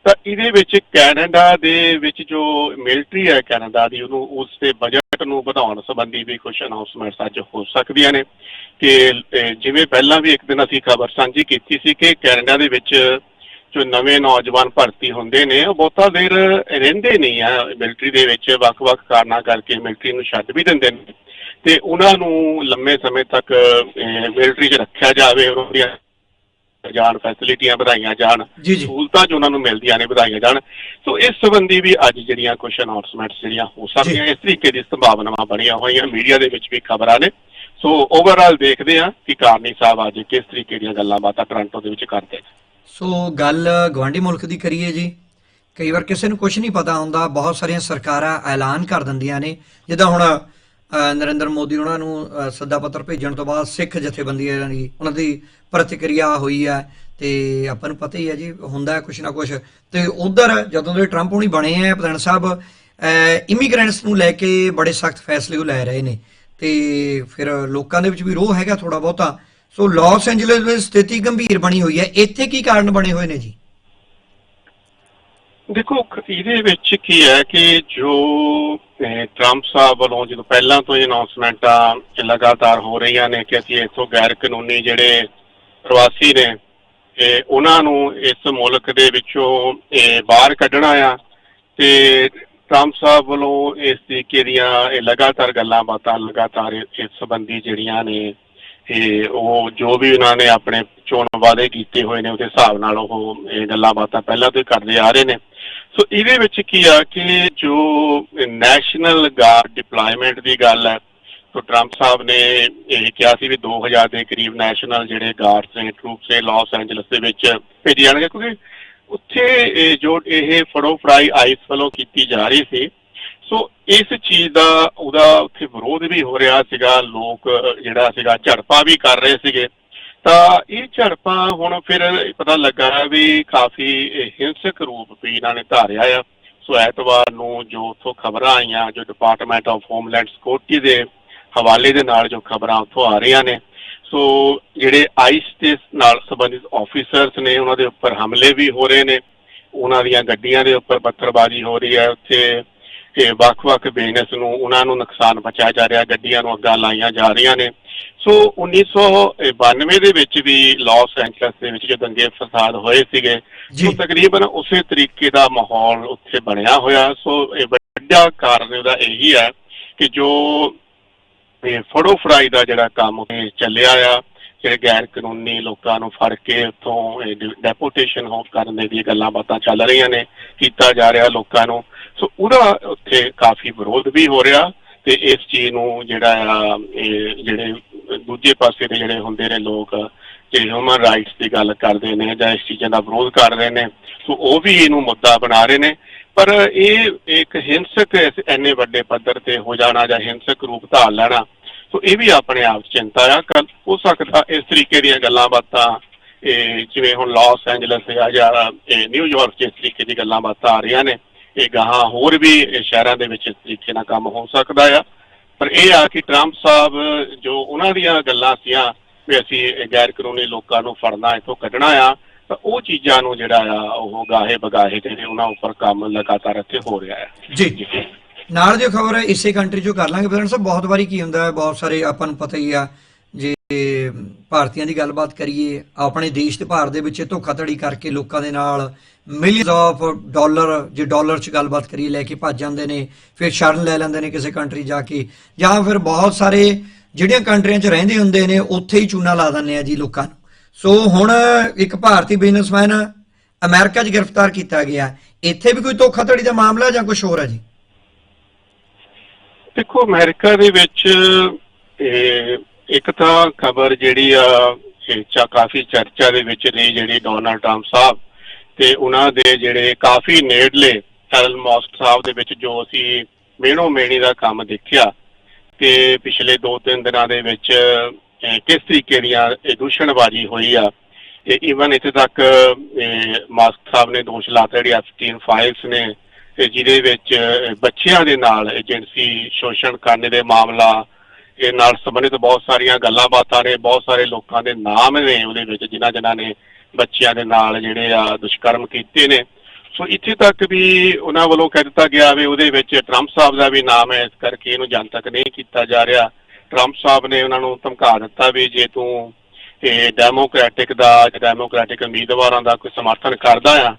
ਤਾਂ ਇਹਦੇ ਵਿੱਚ ਕੈਨੇਡਾ ਦੇ ਵਿੱਚ ਜੋ ਮਿਲਟਰੀ ਹੈ ਕੈਨੇਡਾ ਦੀ, ਉਹਨੂੰ ਉਸ ਦੇ ਬਜਟ ਨੂੰ ਵਧਾਉਣ ਸੰਬੰਧੀ ਵੀ ਕੁਝ ਅਨਾਉਂਸਮੈਂਟਸ ਅੱਜ ਹੋ ਸਕਦੀਆਂ ਨੇ ਕਿ ਜਿਵੇਂ ਪਹਿਲਾਂ ਵੀ ਇੱਕ ਦਿਨ ਅਸੀਂ ਖਬਰ ਸਾਂਝੀ ਕੀਤੀ ਸੀ ਕਿ ਕੈਨੇਡਾ ਦੇ ਵਿੱਚ ਜੋ ਨਵੇਂ ਨੌਜਵਾਨ ਭਰਤੀ ਹੁੰਦੇ ਨੇ, ਉਹ ਬਹੁਤਾ ਦੇਰ ਰਹਿੰਦੇ ਨਹੀਂ ਆ ਮਿਲਟਰੀ ਦੇ ਵਿੱਚ, ਵੱਖ-ਵੱਖ ਕਾਰਨਾਂ ਕਰਕੇ ਮਿਲਟਰੀ ਨੂੰ ਛੱਡ ਵੀ ਦਿੰਦੇ ਨੇ। ਤੇ ਉਹਨਾਂ ਨੂੰ ਲੰਮੇ ਸਮੇਂ ਤੱਕ ਮਿਲਟਰੀ 'ਚ ਰੱਖਿਆ ਜਾਵੇ, ਉਹਨਾਂ ਦੀਆਂ ਜਾਣ ਫੈਸਿਲਿਟੀਆਂ ਵਧਾਈਆਂ ਜਾਣ ਸਹੂਲਤਾਂ ਜੋ ਉਹਨਾਂ ਨੂੰ ਮਿਲਦੀਆਂ ਨੇ ਵਧਾਈਆਂ ਜਾਣ। ਸੋ ਇਸ ਸੰਬੰਧੀ ਵੀ ਅੱਜ ਜਿਹੜੀਆਂ ਕੁਝ ਅਨਾਉਂਸਮੈਂਟਸ ਜਿਹੜੀਆਂ ਹੋ ਸਕਦੀਆਂ ਇਸ ਤਰੀਕੇ ਦੀ ਸੰਭਾਵਨਾਵਾਂ ਬਣੀਆਂ ਹੋਈਆਂ ਮੀਡੀਆ ਦੇ ਵਿੱਚ ਵੀ ਖਬਰਾਂ ਨੇ। ਸੋ ਓਵਰਆਲ ਦੇਖਦੇ ਹਾਂ ਕਿ ਕਾਰਨੀ ਸਾਹਿਬ ਅੱਜ ਕਿਸ ਤਰੀਕੇ ਦੀਆਂ ਗੱਲਾਂ ਬਾਤਾਂ ਟੋਰਾਂਟੋ ਦੇ ਵਿੱਚ ਕਰਦੇ ਨੇ। ਸੋ ਗੱਲ ਗਵਾਂਢੀ ਮੁਲਕ ਦੀ ਕਰੀਏ ਜੀ ਕਈ ਵਾਰ ਕਿਸੇ ਨੂੰ ਕੁਝ ਨਹੀਂ ਪਤਾ ਹੁੰਦਾ ਬਹੁਤ ਸਾਰੀਆਂ ਸਰਕਾਰਾਂ ਐਲਾਨ ਕਰ ਦਿੰਦੀਆਂ ਨੇ। ਜਿੱਦਾਂ ਹੁਣ ਨਰਿੰਦਰ ਮੋਦੀ ਉਹਨਾਂ ਨੂੰ ਸੱਦਾ ਪੱਤਰ ਭੇਜਣ ਤੋਂ ਬਾਅਦ ਸਿੱਖ ਜਥੇਬੰਦੀਆਂ ਦੀ ਉਹਨਾਂ ਦੀ ਪ੍ਰਤੀਕਿਰਿਆ ਹੋਈ ਹੈ ਤੇ ਆਪਾਂ ਨੂੰ ਪਤਾ ਹੀ ਹੈ ਜੀ, ਹੁੰਦਾ ਹੈ ਨਾ ਕੁਝ ਤੇ ਉਧਰ ਜਦੋਂ ਦੇ ਟਰੰਪ ਹੁਣੀ ਬਣੇ ਆ, ਪ੍ਰਧਾਨ ਸਾਹਿਬ ਇਮੀਗ੍ਰੈਂਟਸ ਨੂੰ ਲੈ ਕੇ ਬੜੇ ਸਖਤ ਫੈਸਲੇ ਉਹ ਲੈ ਰਹੇ ਨੇ। ਤੇ ਫਿਰ ਲੋਕਾਂ ਦੇ ਵਿੱਚ ਵੀ ਰੋਹ ਹੈਗਾ ਥੋੜਾ ਬਹੁਤਾ। ਸੋ ਲਾਸ ਐਂਜਲਸ ਵਿੱਚ ਸਥਿਤੀ ਗੰਭੀਰ ਬਣੀ ਹੋਈ ਹੈ। ਇੱਥੇ ਕੀ ਕਾਰਨ ਬਣੇ ਹੋਏ ਨੇ ਜੀ? ਦੇਖੋ, ਇਹਦੇ ਵਿੱਚ ਕੀ ਹੈ ਕਿ ਜੋ ਤੇ ਟਰੰਪ ਸਾਹਿਬ ਵੱਲੋਂ ਜਦੋਂ ਪਹਿਲਾਂ ਤੋਂ ਹੀ ਅਨਾਉਂਸਮੈਂਟਾਂ ਲਗਾਤਾਰ ਹੋ ਰਹੀਆਂ ਨੇ ਕਿ ਅਸੀਂ ਇੱਥੋਂ ਗੈਰ ਕਾਨੂੰਨੀ ਜਿਹੜੇ ਪ੍ਰਵਾਸੀ ਨੇ ਇਹ ਉਹਨਾਂ ਨੂੰ ਇਸ ਮੁਲਕ ਦੇ ਵਿੱਚੋਂ ਬਾਹਰ ਕੱਢਣਾ ਆ। ਤੇ ਟਰੰਪ ਸਾਹਿਬ ਵੱਲੋਂ ਇਸ ਤਰੀਕੇ ਦੀਆਂ ਇਹ ਲਗਾਤਾਰ ਗੱਲਾਂ ਬਾਤਾਂ ਲਗਾਤਾਰ ਇਸ ਸੰਬੰਧੀ ਜਿਹੜੀਆਂ ਨੇ, ਇਹ ਉਹ ਜੋ ਵੀ ਉਹਨਾਂ ਨੇ ਆਪਣੇ ਚੋਣ ਵਾਅਦੇ ਕੀਤੇ ਹੋਏ ਨੇ, ਉਹਦੇ ਹਿਸਾਬ ਨਾਲ ਉਹ ਇਹ ਗੱਲਾਂ ਬਾਤਾਂ ਪਹਿਲਾਂ ਤੋਂ ਹੀ ਕਰਦੇ ਆ ਰਹੇ ਨੇ। ਸੋ ਇਹਦੇ ਵਿੱਚ ਕੀ ਆ ਕਿ ਜੋ ਨੈਸ਼ਨਲ ਗਾਰਡ ਡਿਪਲੋਇਮੈਂਟ ਦੀ ਗੱਲ ਹੈ ਸੋ ਟਰੰਪ ਸਾਹਿਬ ਨੇ ਇਹ ਕਿਹਾ ਸੀ ਵੀ 2000 ਦੇ ਕਰੀਬ ਨੈਸ਼ਨਲ ਜਿਹੜੇ ਗਾਰਡਸ ਨੇ ਟਰੂਪਸ ਨੇ ਲਾਸ ਐਂਜਲਸ ਦੇ ਵਿੱਚ ਭੇਜੇ ਜਾਣਗੇ ਕਿਉਂਕਿ ਉੱਥੇ ਜੋ ਇਹ ਫੜੋ ਫੜਾਈ ਆਈਸ ਵੱਲੋਂ ਕੀਤੀ ਜਾ ਰਹੀ ਸੀ। ਸੋ ਇਸ ਚੀਜ਼ ਦਾ ਉਹਦਾ ਉੱਥੇ ਵਿਰੋਧ ਵੀ ਹੋ ਰਿਹਾ ਸੀਗਾ, ਲੋਕ ਜਿਹੜਾ ਸੀਗਾ ਝੜਪਾ ਵੀ ਕਰ ਰਹੇ ਸੀਗੇ। ਤਾਂ ਇਹ ਝੜਪਾਂ ਹੁਣ ਫਿਰ ਪਤਾ ਲੱਗਾ ਵੀ ਕਾਫੀ ਹਿੰਸਕ ਰੂਪ ਵੀ ਇਹਨਾਂ ਨੇ ਧਾਰਿਆ ਆ। ਸੋ ਐਤਵਾਰ ਨੂੰ ਜੋ ਉੱਥੋਂ ਖਬਰਾਂ ਆਈਆਂ, ਜੋ ਡਿਪਾਰਟਮੈਂਟ ਆਫ ਹੋਮਲੈਂਡ ਸਿਕਿਉਰਿਟੀ ਦੇ ਹਵਾਲੇ ਦੇ ਨਾਲ ਜੋ ਖਬਰਾਂ ਉੱਥੋਂ ਆ ਰਹੀਆਂ ਨੇ, ਸੋ ਜਿਹੜੇ ਆਈਸ ਦੇ ਨਾਲ ਸੰਬੰਧਿਤ ਆਫੀਸਰਸ ਨੇ, ਉਹਨਾਂ ਦੇ ਉੱਪਰ ਹਮਲੇ ਵੀ ਹੋ ਰਹੇ ਨੇ, ਉਹਨਾਂ ਦੀਆਂ ਗੱਡੀਆਂ ਦੇ ਉੱਪਰ ਪੱਥਰਬਾਜ਼ੀ ਹੋ ਰਹੀ ਹੈ, ਉੱਥੇ ਤੇ ਵੱਖ-ਵੱਖ ਬਿਜ਼ਨਸ ਨੂੰ ਉਹਨਾਂ ਨੂੰ ਨੁਕਸਾਨ ਪਹੁੰਚਾਇਆ ਜਾ ਰਿਹਾ ਗੱਡੀਆਂ ਨੂੰ ਅੱਗਾਂ ਲਾਈਆਂ ਜਾ ਰਹੀਆਂ ਨੇ। ਸੋ 1992 ਦੇ ਵਿੱਚ ਵੀ ਲਾਸ ਐਂਜਲਸ ਦੇ ਵਿੱਚ ਜੋ ਦੰਗੇ ਫਸਾਦ ਹੋਏ ਸੀਗੇ ਸੋ ਤਕਰੀਬਨ ਉਸੇ ਤਰੀਕੇ ਦਾ ਮਾਹੌਲ ਉੱਥੇ ਬਣਿਆ ਹੋਇਆ। ਸੋ ਇਹ ਵੱਡਾ ਕਾਰਨ ਉਹਦਾ ਇਹੀ ਹੈ ਕਿ ਜੋ ਇਹ ਫੜੋ ਫੜਾਈ ਦਾ ਜਿਹੜਾ ਕੰਮ ਚੱਲਿਆ ਆ ਜਿਹੜੇ ਗੈਰ ਕਾਨੂੰਨੀ ਲੋਕਾਂ ਨੂੰ ਫੜ ਕੇ ਉੱਥੋਂ ਡੈਪੋਟੇਸ਼ਨ ਹੋ ਕਰਨ ਦੇ ਵੀ ਗੱਲਾਂ ਬਾਤਾਂ ਚੱਲ ਰਹੀਆਂ ਨੇ ਕੀਤਾ ਜਾ ਰਿਹਾ ਲੋਕਾਂ ਨੂੰ। ਸੋ ਉਹਦਾ ਉੱਥੇ ਕਾਫੀ ਵਿਰੋਧ ਵੀ ਹੋ ਰਿਹਾ ਤੇ ਇਸ ਚੀਜ਼ ਨੂੰ ਜਿਹੜਾ ਆ, ਇਹ ਜਿਹੜੇ ਦੂਜੇ ਪਾਸੇ ਦੇ ਜਿਹੜੇ ਹੁੰਦੇ ਨੇ ਲੋਕ ਜਿਹੜੇ ਹਿਊਮਨ ਰਾਈਟਸ ਦੀ ਗੱਲ ਕਰਦੇ ਨੇ ਜਾਂ ਇਸ ਚੀਜ਼ਾਂ ਦਾ ਵਿਰੋਧ ਕਰ ਰਹੇ ਨੇ, ਸੋ ਉਹ ਵੀ ਇਹਨੂੰ ਮੁੱਦਾ ਬਣਾ ਰਹੇ ਨੇ। ਪਰ ਇਹ ਇੱਕ ਹਿੰਸਕ ਇਸ ਇੰਨੇ ਵੱਡੇ ਪੱਧਰ ਤੇ ਹੋ ਜਾਣਾ ਜਾਂ ਹਿੰਸਕ ਰੂਪ ਧਾਰ ਲੈਣਾ, ਸੋ ਇਹ ਵੀ ਆਪਣੇ ਆਪ ਚਿੰਤਾ ਆ। ਕੱਲ ਹੋ ਸਕਦਾ ਇਸ ਤਰੀਕੇ ਦੀਆਂ ਗੱਲਾਂ ਬਾਤਾਂ, ਇਹ ਜਿਵੇਂ ਹੁਣ ਲਾਸ ਐਂਜਲਸ ਜਾਂ ਇਹ ਨਿਊਯਾਰਕ 'ਚ ਇਸ ਤਰੀਕੇ ਦੀ ਗੱਲਾਂ ਬਾਤਾਂ ਆ ਰਹੀਆਂ ਨੇ। ਇਹ ਗਾਹਾਂ ਹੋਰ ਵੀ ਸ਼ਹਿਰਾਂ ਦੇ ਵਿੱਚ ਇਸ ਤਰੀਕੇ ਨਾਲ ਕੰਮ ਹੋ ਸਕਦਾ ਆ। ਪਰ ਇਹ ਆ ਕਿ ਟਰੰਪ ਸਾਹਿਬ, ਜੋ ਉਹਨਾਂ ਦੀਆਂ ਗੱਲਾਂ ਸੀਆਂ ਵੀ ਅਸੀਂ ਗੈਰ ਕਾਨੂੰਨੀ ਲੋਕਾਂ ਨੂੰ ਫੜਨਾ, ਇੱਥੋਂ ਕੱਢਣਾ ਆ, ਤਾਂ ਉਹ ਚੀਜ਼ਾਂ ਨੂੰ ਜਿਹੜਾ ਆ, ਉਹ ਗਾਹੇ ਬਗਾਹੇ ਜਿਹੜੇ ਉਹਨਾਂ ਉੱਪਰ ਕੰਮ ਲਗਾਤਾਰ ਇੱਥੇ ਹੋ ਰਿਹਾ ਹੈ ਜੀ। ਨਾਲ ਜੋ ਖਬਰ ਇਸੇ ਕੰਟਰੀ ਚੋਂ ਕਰ ਲਾਂਗੇ। ਪ੍ਰਧਾਨ ਸਾਹਿਬ, ਬਹੁਤ ਵਾਰੀ ਕੀ ਹੁੰਦਾ ਹੈ, ਬਹੁਤ ਸਾਰੇ ਆਪਾਂ ਨੂੰ ਪਤਾ ਹੀ ਆ ਜੇ ਭਾਰਤੀਆਂ ਦੀ ਗੱਲਬਾਤ ਕਰੀਏ, ਆਪਣੇ ਦੇਸ਼ ਤੇ ਭਾਰਤ ਦੇ ਵਿੱਚ ਧੋਖਾਧੜੀ ਕਰਕੇ ਲੋਕਾਂ ਦੇ ਨਾਲ ਮਿਲੀਅਨਸ ਆਫ ਡਾਲਰ ਜੇ ਡਾਲਰ 'ਚ ਗੱਲਬਾਤ ਕਰੀਏ, ਲੈ ਕੇ ਭੱਜ ਜਾਂਦੇ ਨੇ, ਫਿਰ ਸ਼ਰਨ ਲੈ ਲੈਂਦੇ ਨੇ ਕਿਸੇ ਕੰਟਰੀ ਜਾ ਕੇ। ਜਾਂ ਫਿਰ ਬਹੁਤ ਸਾਰੇ ਜਿਹੜੀਆਂ ਕੰਟਰੀਆਂ 'ਚ ਰਹਿੰਦੇ ਹੁੰਦੇ ਨੇ, ਉੱਥੇ ਹੀ ਚੂਨਾ ਲਾ ਦਿੰਦੇ ਆ ਜੀ ਲੋਕਾਂ ਨੂੰ। ਸੋ ਹੁਣ ਇੱਕ ਭਾਰਤੀ ਬਿਜ਼ਨਸਮੈਨ ਅਮਰੀਕਾ 'ਚ ਗ੍ਰਿਫਤਾਰ ਕੀਤਾ ਗਿਆ। ਇੱਥੇ ਵੀ ਕੋਈ ਧੋਖਾਧੜੀ ਦਾ ਮਾਮਲਾ ਜਾਂ ਕੁਝ ਹੋਰ ਹੈ ਜੀ? ਦੇਖੋ, ਅਮਰੀਕਾ ਦੇ ਵਿੱਚ ਇੱਕ ਤਾਂ ਖਬਰ ਜਿਹੜੀ ਆ ਚਾ ਕਾਫੀ ਚਰਚਾ ਦੇ ਵਿੱਚ ਰਹੀ ਜਿਹੜੀ ਡੋਨਾਲਡ ਟਰੰਪ ਸਾਹਿਬ ਤੇ ਉਹਨਾਂ ਦੇ ਜਿਹੜੇ ਕਾਫੀ ਨੇੜਲੇ ਐਲਨ ਮਸਕ ਸਾਹਿਬ ਦੇ ਵਿੱਚ ਜੋ ਅਸੀਂ ਮੇਣੋ ਮੇਣੀ ਦਾ ਕੰਮ ਦੇਖਿਆ ਤੇ ਪਿਛਲੇ 2-3 ਦਿਨਾਂ ਦੇ ਵਿੱਚ ਕਿਸ ਤਰੀਕੇ ਦੀਆਂ ਇਹ ਦੂਸ਼ਣਬਾਜ਼ੀ ਹੋਈ ਆ, ਤੇ ਈਵਨ ਇੱਥੇ ਤੱਕ ਮਾਸਕ ਸਾਹਿਬ ਨੇ ਦੋਸ਼ ਲਾਤਾ ਜਿਹੜੀ ਐਫਟੀਨ ਫਾਈਲਸ ਨੇ ਤੇ ਜਿਹਦੇ ਵਿੱਚ ਬੱਚਿਆਂ ਦੇ ਨਾਲ ਏਜੰਸੀ ਸ਼ੋਸ਼ਣ ਕਰਨ ਦੇ ਮਾਮਲਾ ਇਹ ਨਾਲ ਸੰਬੰਧਿਤ ਬਹੁਤ ਸਾਰੀਆਂ ਗੱਲਾਂ ਬਾਤਾਂ ਨੇ, ਬਹੁਤ ਸਾਰੇ ਲੋਕਾਂ ਦੇ ਨਾਮ ਨੇ ਉਹਦੇ ਵਿੱਚ ਜਿਨ੍ਹਾਂ ਜਿਨ੍ਹਾਂ ਨੇ ਬੱਚਿਆਂ ਦੇ ਨਾਲ ਜਿਹੜੇ ਆ ਦੁਸ਼ਕਰਮ ਕੀਤੇ ਨੇ। ਸੋ ਇੱਥੇ ਤੱਕ ਵੀ ਉਹਨਾਂ ਵੱਲੋਂ ਕਹਿ ਦਿੱਤਾ ਗਿਆ ਵੀ ਉਹਦੇ ਵਿੱਚ ਟਰੰਪ ਸਾਹਿਬ ਦਾ ਵੀ ਨਾਮ ਹੈ, ਇਸ ਕਰਕੇ ਇਹਨੂੰ ਜਨਤਕ ਨਹੀਂ ਕੀਤਾ ਜਾ ਰਿਹਾ। ਟਰੰਪ ਸਾਹਿਬ ਨੇ ਉਹਨਾਂ ਨੂੰ ਧਮਕਾ ਦਿੱਤਾ ਵੀ ਜੇ ਤੂੰ ਇਹ ਡੈਮੋਕ੍ਰੈਟਿਕ ਦਾ ਜਾਂ ਡੈਮੋਕ੍ਰੈਟਿਕ ਉਮੀਦਵਾਰਾਂ ਦਾ ਕੋਈ ਸਮਰਥਨ ਕਰਦਾ ਆ,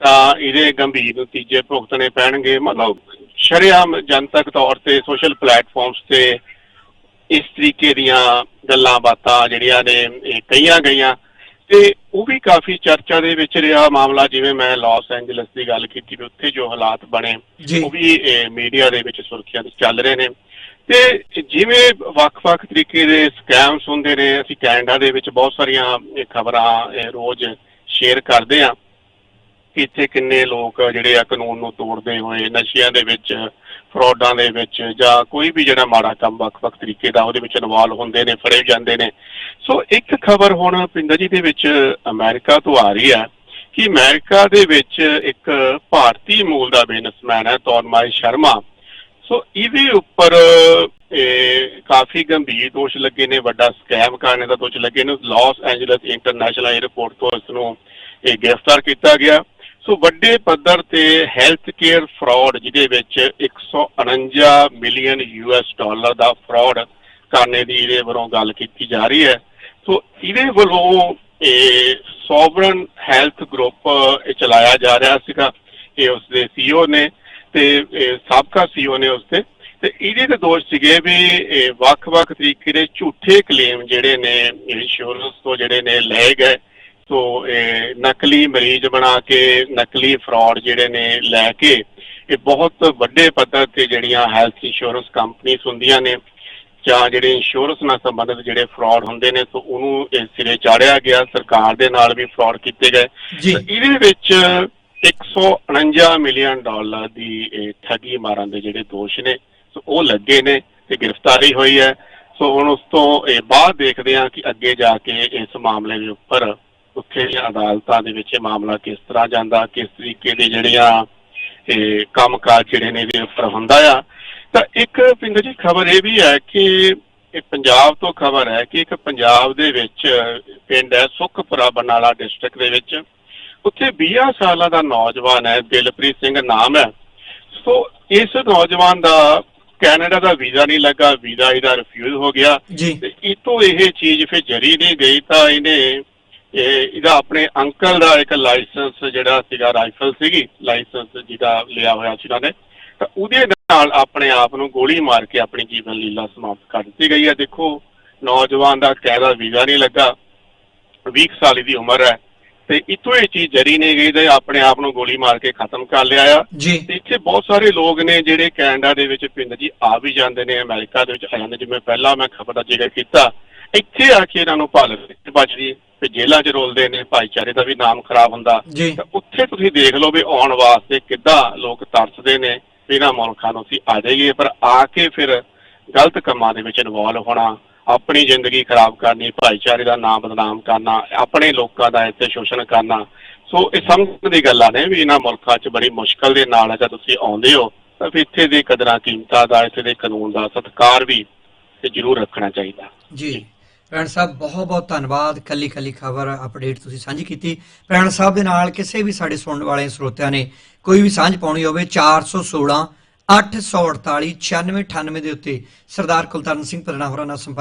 ਤਾਂ ਇਹਦੇ ਗੰਭੀਰ ਨਤੀਜੇ ਭੁਗਤਣੇ ਪੈਣਗੇ। ਮਤਲਬ ਸ਼ਰੇਆਮ ਜਨਤਕ ਤੌਰ ਤੇ ਸੋਸ਼ਲ ਪਲੇਟਫਾਰਮਸ ਤੇ ਇਸ ਤਰੀਕੇ ਦੀਆਂ ਗੱਲਾਂ ਬਾਤਾਂ ਜਿਹੜੀਆਂ ਨੇ ਕਹੀਆਂ ਗਈਆਂ। ਤੇ ਉਹ ਵੀ ਕਾਫੀ ਚਰਚਾ ਦੇ ਵਿੱਚ ਰਿਹਾ ਮਾਮਲਾ ਜਿਵੇਂ ਮੈਂ ਲਾਸ ਐਂਜਲਸ ਦੀ ਗੱਲ ਕੀਤੀ ਵੀ ਉੱਥੇ ਜੋ ਹਾਲਾਤ ਬਣੇ ਉਹ ਵੀ ਮੀਡੀਆ ਦੇ ਵਿੱਚ ਸੁਰਖੀਆਂ ਵਿੱਚ ਚੱਲ ਰਹੇ ਨੇ। ਤੇ ਜਿਵੇਂ ਵੱਖ-ਵੱਖ ਤਰੀਕੇ ਦੇ ਸਕੈਮਸ ਹੁੰਦੇ ਨੇ ਅਸੀਂ ਕੈਨੇਡਾ ਦੇ ਵਿੱਚ ਬਹੁਤ ਸਾਰੀਆਂ ਖਬਰਾਂ ਰੋਜ਼ ਸ਼ੇਅਰ ਕਰਦੇ ਆ ਕਿ ਇੱਥੇ ਕਿੰਨੇ ਲੋਕ ਜਿਹੜੇ ਆ ਕਾਨੂੰਨ ਨੂੰ ਤੋੜਦੇ ਹੋਏ ਨਸ਼ਿਆਂ ਦੇ ਵਿੱਚ ਫਰਾਡਾਂ ਦੇ ਵਿੱਚ ਜਾਂ ਕੋਈ ਵੀ ਜਿਹੜਾ ਮਾੜਾ ਕੰਮ ਵੱਖ-ਵੱਖ ਤਰੀਕੇ ਦਾ ਉਹਦੇ ਵਿੱਚ ਇਨਵੋਲ ਹੁੰਦੇ ਨੇ, ਫੜੇ ਜਾਂਦੇ ਨੇ। ਸੋ ਇੱਕ ਖਬਰ ਹੁਣ ਪਿੰਦਰ ਜੀ ਦੇ ਵਿੱਚ ਅਮਰੀਕਾ ਤੋਂ ਆ ਰਹੀ ਹੈ ਕਿ ਅਮਰੀਕਾ ਦੇ ਵਿੱਚ ਇੱਕ ਭਾਰਤੀ ਮੂਲ ਦਾ ਬਿਜ਼ਨਸਮੈਨ ਹੈ ਤੌਰਮਾਈ ਸ਼ਰਮਾ। ਸੋ ਇਹਦੇ ਉੱਪਰ, ਇਹ ਕਾਫੀ ਗੰਭੀਰ ਦੋਸ਼ ਲੱਗੇ ਨੇ, ਵੱਡਾ ਸਕੈਮ ਕਰਨ ਦਾ ਦੋਸ਼ ਲੱਗੇ ਨੇ। ਲਾਸ ਐਂਜਲਸ ਇੰਟਰਨੈਸ਼ਨਲ 에ਅਰਪੋਰਟ ਤੋਂ ਇਸ ਨੂੰ ਇਹ ਗ੍ਰਿਫਤਾਰ ਕੀਤਾ ਗਿਆ। ਸੋ ਵੱਡੇ ਪੱਧਰ ਤੇ ਹੈਲਥ ਕੇਅਰ ਫਰਾਡ ਜਿਹਦੇ ਵਿੱਚ 149 ਮਿਲੀਅਨ ਯੂਐਸ ਡਾਲਰ ਦਾ ਫਰਾਡ ਕਰਨੇ ਦੀ ਇਹਦੇ ਵੱਲੋਂ ਗੱਲ ਕੀਤੀ ਜਾ ਰਹੀ ਹੈ। ਸੋ ਇਹਦੇ ਵੱਲੋਂ ਇਹ ਸੋਵਰਨ ਹੈਲਥ ਗਰੁੱਪ ਇਹ ਚਲਾਇਆ ਜਾ ਰਿਹਾ ਸੀਗਾ। ਇਹ ਉਸਦੇ ਸੀਈਓ ਨੇ ਤੇ ਇਹ ਸਾਬਕਾ ਸੀਈਓ ਨੇ ਉਸਦੇ। ਤੇ ਇਹਦੇ ਤੇ ਦੋਸ਼ ਸੀਗੇ ਵੀ ਇਹ ਵੱਖ-ਵੱਖ ਤਰੀਕੇ ਦੇ ਝੂਠੇ ਕਲੇਮ ਜਿਹੜੇ ਨੇ ਇੰਸ਼ੋਰੈਂਸ ਤੋਂ ਜਿਹੜੇ ਨੇ ਲਏ ਗਏ। ਇਹ ਨਕਲੀ ਮਰੀਜ਼ ਬਣਾ ਕੇ ਨਕਲੀ ਫਰਾਡ ਜਿਹੜੇ ਨੇ ਲੈ ਕੇ ਇਹ ਬਹੁਤ ਵੱਡੇ ਪੱਧਰ ਤੇ ਜਿਹੜੀਆਂ ਹੈਲਥ ਇੰਸ਼ੋਰੈਂਸ ਕੰਪਨੀਆਂ ਹੁੰਦੀਆਂ ਨੇ ਜਾਂ ਜਿਹੜੇ ਇੰਸ਼ੋਰੈਂਸ ਨਾਲ ਸੰਬੰਧਿਤ ਜਿਹੜੇ ਫਰਾਡ ਹੁੰਦੇ ਨੇ ਸੋ ਉਹਨੂੰ ਇਸ ਸਿਰੇ ਚਾੜਿਆ ਗਿਆ ਸਰਕਾਰ ਦੇ ਨਾਲ ਵੀ ਫਰਾਡ ਕੀਤੇ ਗਏ। ਤੇ ਇਹਦੇ ਵਿੱਚ 149 ਮਿਲੀਅਨ ਡਾਲਰ ਦੀ ਇਹ ਠੱਗੀ ਮਾਰਨ ਦੇ ਜਿਹੜੇ ਦੋਸ਼ ਨੇ ਸੋ ਉਹ ਲੱਗੇ ਨੇ ਤੇ ਗ੍ਰਿਫਤਾਰੀ ਹੋਈ ਹੈ। ਸੋ ਹੁਣ ਉਸ ਤੋਂ ਇਹ ਬਾਅਦ ਦੇਖਦੇ ਹਾਂ ਕਿ ਅੱਗੇ ਜਾ ਕੇ ਇਸ ਮਾਮਲੇ ਦੇ ਉੱਪਰ ਉੱਥੇ ਅਦਾਲਤਾਂ ਦੇ ਵਿੱਚ ਇਹ ਮਾਮਲਾ ਕਿਸ ਤਰ੍ਹਾਂ ਜਾਂਦਾ ਕਿਸ ਤਰੀਕੇ ਦੇ ਜਿਹੜੀਆਂ ਇਹ ਕੰਮਕਾਜ ਜਿਹੜੇ ਨੇ ਇਹਦੇ ਉੱਪਰ ਹੁੰਦਾ ਆ। ਤਾਂ ਇੱਕ ਪਿੰਡ ਜੀ ਖਬਰ ਇਹ ਵੀ ਹੈ ਕਿ ਇਹ ਪੰਜਾਬ ਤੋਂ ਖਬਰ ਹੈ ਕਿ ਇੱਕ ਪੰਜਾਬ ਦੇ ਵਿੱਚ ਪਿੰਡ ਹੈ ਸੁਖਪੁਰਾ ਬਰਨਾਲਾ ਡਿਸਟ੍ਰਿਕਟ ਦੇ ਵਿੱਚ। ਉੱਥੇ 20 ਸਾਲਾਂ ਦਾ ਨੌਜਵਾਨ ਹੈ ਦਿਲਪ੍ਰੀਤ ਸਿੰਘ ਨਾਮ ਹੈ। ਸੋ ਇਸ ਨੌਜਵਾਨ ਦਾ ਕੈਨੇਡਾ ਦਾ ਵੀਜ਼ਾ ਨਹੀਂ ਲੱਗਾ ਵੀਜ਼ਾ ਇਹਦਾ ਰਿਫਿਊਜ਼ ਹੋ ਗਿਆ। ਤੇ ਇਤੋਂ ਇਹ ਚੀਜ਼ ਫਿਰ ਜਰੀ ਨਹੀਂ ਗਈ ਤਾਂ ਇਹਨੇ ਇਹ ਇਹਦਾ ਆਪਣੇ ਅੰਕਲ ਦਾ ਇੱਕ ਲਾਇਸੈਂਸ ਜਿਹੜਾ ਸੀਗਾ ਰਾਈਫਲ ਸੀਗੀ ਲਾਇਸੈਂਸ ਜਿਹਦਾ ਲਿਆ ਹੋਇਆ ਸੀ ਉਹਨਾਂ ਨੇ। ਤਾਂ ਉਹਦੇ ਨਾਲ ਆਪਣੇ ਆਪ ਨੂੰ ਗੋਲੀ ਮਾਰ ਕੇ ਆਪਣੀ ਜੀਵਨ ਲੀਲਾ ਸਮਾਪਤ ਕਰ ਦਿੱਤੀ ਗਈ ਹੈ। ਦੇਖੋ ਨੌਜਵਾਨ ਦਾ ਕਾਇਦਾ ਵੀਜ਼ਾ ਨਹੀਂ ਲੱਗਾ 20 ਸਾਲ ਦੀ ਉਮਰ ਹੈ ਤੇ ਇਤੋਂ ਇਹ ਚੀਜ਼ ਜਰੀ ਨਹੀਂ ਗਈ ਤੇ ਆਪਣੇ ਆਪ ਨੂੰ ਗੋਲੀ ਮਾਰ ਕੇ ਖਤਮ ਕਰ ਲਿਆ ਆ। ਤੇ ਇੱਥੇ ਬਹੁਤ ਸਾਰੇ ਲੋਕ ਨੇ ਜਿਹੜੇ ਕੈਨੇਡਾ ਦੇ ਵਿੱਚ ਪਿੰਡ ਜੀ ਆ ਵੀ ਜਾਂਦੇ ਨੇ ਅਮਰੀਕਾ ਦੇ ਵਿੱਚ ਆ ਜਾਂਦੇ ਜਿਵੇਂ ਪਹਿਲਾਂ ਮੈਂ ਖਬਰ ਦਾ ਜ਼ਿਕਰ ਕੀਤਾ ਇੱਥੇ ਆ ਕੇ ਇਹਨਾਂ ਨੂੰ ਭਾਲ ਵਿੱਚ ਵੱਜਦੀ ਤੇ ਜੇਲ੍ਹਾਂ 'ਚ ਰੋਲਦੇ ਨੇ ਭਾਈਚਾਰੇ ਦਾ ਵੀ ਨਾਮ ਖਰਾਬ ਹੁੰਦਾ। ਜੀ। ਤਾਂ ਉੱਥੇ ਤੁਸੀਂ ਦੇਖ ਲਓ ਵੀ ਆਉਣ ਵਾਸਤੇ ਕਿੱਦਾਂ ਲੋਕ ਤਰਸਦੇ ਨੇ ਵੀ ਇਹਨਾਂ ਮੁਲਕਾਂ ਨੂੰ ਅਸੀਂ ਆ ਜਾਈਏ ਪਰ ਆ ਕੇ ਫਿਰ ਗਲਤ ਕੰਮਾਂ ਦੇ ਵਿੱਚ ਇਨਵੋਲਵ ਹੋਣਾ ਆਪਣੀ ਜ਼ਿੰਦਗੀ ਖਰਾਬ ਕਰਨੀ ਭਾਈਚਾਰੇ ਦਾ ਨਾਮ ਬਦਨਾਮ ਕਰਨਾ ਆਪਣੇ ਲੋਕਾਂ ਦਾ ਇੱਥੇ ਸ਼ੋਸ਼ਣ ਕਰਨਾ। ਸੋ ਇਹ ਸਮਝਣ ਦੀ ਗੱਲਾਂ ਨੇ ਵੀ ਇਹਨਾਂ ਮੁਲਕਾਂ 'ਚ ਬੜੀ ਮੁਸ਼ਕਲ ਦੇ ਨਾਲ ਜਦ ਤੁਸੀਂ ਆਉਂਦੇ ਹੋ ਤਾਂ ਫਿਰ ਇੱਥੇ ਦੇ ਕਦਰਾਂ ਕੀਮਤਾਂ ਦਾ ਇੱਥੇ ਦੇ ਕਾਨੂੰਨ ਦਾ ਸਤਿਕਾਰ ਵੀ ਤੇ ਜ਼ਰੂਰ ਰੱਖਣਾ ਚਾਹੀਦਾ। ਜੀ। ਭੈਣ ਸਾਹਿਬ, ਬਹੁਤ ਬਹੁਤ ਧੰਨਵਾਦ। ਕੱਲੀ ਕੱਲੀ ਖਬਰ ਅਪਡੇਟ ਤੁਸੀਂ ਸਾਂਝੀ ਕੀਤੀ। ਭੈਣ ਸਾਹਿਬ ਦੇ ਨਾਲ ਕਿਸੇ ਵੀ ਸਾਡੇ ਸੁਣਨ ਵਾਲੇ ਸਰੋਤਿਆਂ ਨੇ ਕੋਈ ਵੀ ਸਾਂਝ ਪਾਉਣੀ ਹੋਵੇ 416 848 9698 ਦੇ ਉੱਤੇ ਸਰਦਾਰ ਕੁਲਤਰਨ ਸਿੰਘ ਪਰਣਾ ਹੋਰਾਂ ਨਾਲ ਸੰਪਰਕ